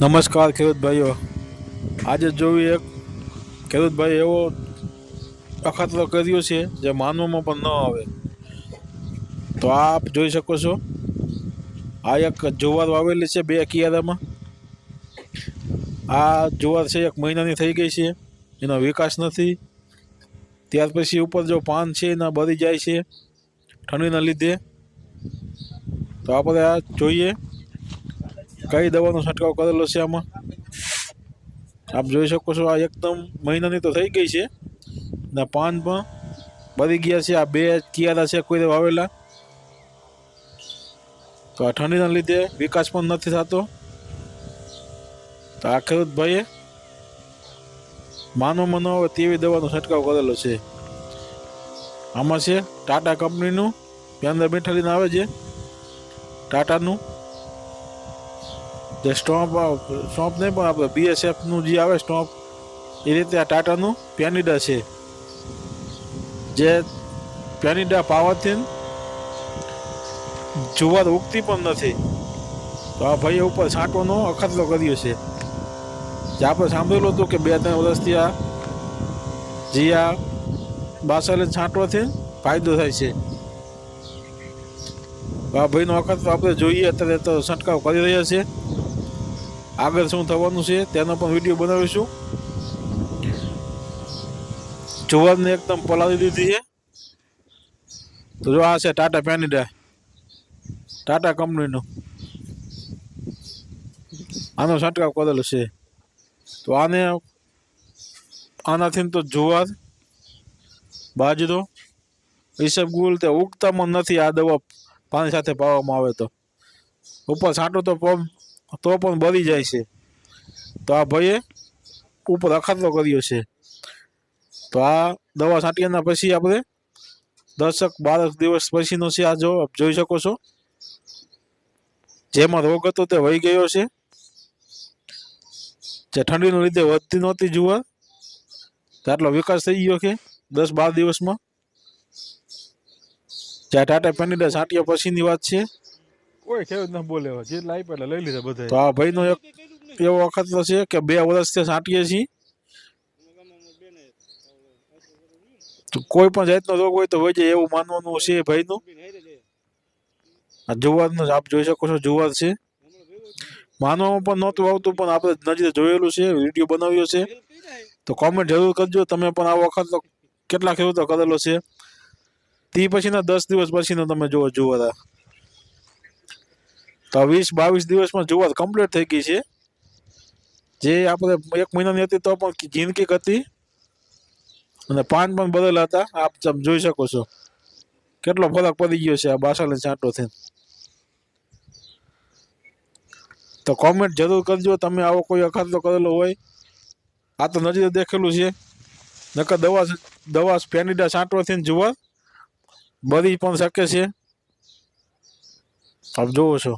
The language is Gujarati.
નમસ્કાર ખેડૂત ભાઈઓ. આજે જોયું એક ખેડૂત એવો અખતરો કર્યો છે જે માનવામાં પણ ન આવે. તો આપ જોઈ શકો છો, આ એક જુવાર વાવેલી છે બે કિયારામાં આ જુવાર છે એક મહિનાની થઈ ગઈ છે, એનો વિકાસ નથી. ત્યાર પછી ઉપર જો પાન છે, એના બળી જાય છે ઠંડીના લીધે. તો આપણે આ જોઈએ. કઈ દવાનો છંટકાવ કરેલો છે આમાં? આપ જોઈ શકો છો, આ એકદમ મહિનાની તો થઈ ગઈ છે. ને પાન પણ બળી ગયા છે. આ બે કિયારા છે કોઈ વાવેલા. તો આ ઠંડીના લીધે વિકાસ પણ નથી થતો. તો આ ખેડૂત ભાઈએ માનો મનો આવે તેવી દવાનો છંટકાવ કરેલો છે. આમાં છે ટાટા કંપનીનું પંદર મીઠાલીને આવે છે. ટાટાનું જે સ્ટોમ્પ સ્ટોમ્પ નહીં, પણ આપણે બીએસએફનું જે આવે સ્ટોમ્પ એ રીતે આ ટાટાનું પેનિડા છે. જે પેનિડા પાવરથી જુવાર ઉગતી પણ નથી. તો આ ભાઈએ ઉપર છાંટવાનો અખતરો કર્યો છે. જે આપણે સાંભળેલું હતું કે બે ત્રણ વર્ષથી આ જીયા બાસલે છાંટવાથી ફાયદો થાય છે. આ ભાઈનો અખતરો આપણે જોઈએ, અત્યારે તો છંટકાવ કરી રહ્યા છે. આગળ શું થવાનું છે તેનો પણ વીડિયો બનાવીશું. જુવારને એકદમ પલાળી દીધી છે. તો જો આ છે ટાટા પેનિડા. ટાટા કંપનીનું. આનો છંટકાવ કરેલો છે. તો આને આનાથી તો જુવાર, બાજરો, ઈસબ ગુલ તે ઉગતામાં નથી આ દવા પાણી સાથે પાવામાં આવે તો. ઉપર છાંટો તો પગ તો પણ બળી જાય છે. તો આ ભાઈએ ઉપર અખતરો કર્યો છે. તો આ દવા છાંટ્યાના પછી આપણે દસક બારક દિવસ પછીનો છે આ જો આપ જોઈ શકો છો. જેમાં રોગ હતો તે વહી ગયો છે. જે ઠંડીના લીધે વધતી નહોતી જુવાર. આટલો વિકાસ થઈ ગયો કે દસ બાર દિવસમાં. જ્યાં ટાટા પેનિડા છાંટ્યા પછીની વાત છે. કોઈ ખેડૂત ના બોલે જે લાઈ એટલે લઈ લીધા બધા તો આ ભાઈનો એક એવો અખતરો છે કે બે વર્ષથી સાંટીએ છીએ. તો કોઈ પણ જાતનો રોગ હોય તો હોય જાય એવું માનવાનું છે ભાઈનું. આ જુવારનું આપ જોઈ શકો છો, જુવાર છે. માનવામાં પણ નહોતું આવતું, પણ આપણે નજીક જોયેલું છે, વીડિયો બનાવ્યો છે. તો કોમેન્ટ જરૂર કરજો, તમે પણ આ વખત કેટલા ખેડૂતો કરેલો છે. તે પછીના દસ દિવસ પછીનો તમે જુઓ જુવાર. તો વીસ બાવીસ દિવસમાં જુવાર કમ્પ્લીટ થઈ ગઈ છે. જે આપણે એક મહિનાની હતી તો પણ જિંદગી હતી. અને પાન પણ બદલેલા હતા. આપ તમે જોઈ શકો છો. કેટલો ફરક પડી ગયો છે આ બાસાને છાંટો થઈને. તો કોમેન્ટ જરૂર કરજો. તમે આવો કોઈ અખાતલો કરેલો હોય. આ તો નજીક દેખેલું છે. નકર દવા દવા પેનિડા થઈને જુવાર બરી પણ શકે છે. આપ જોવો છો.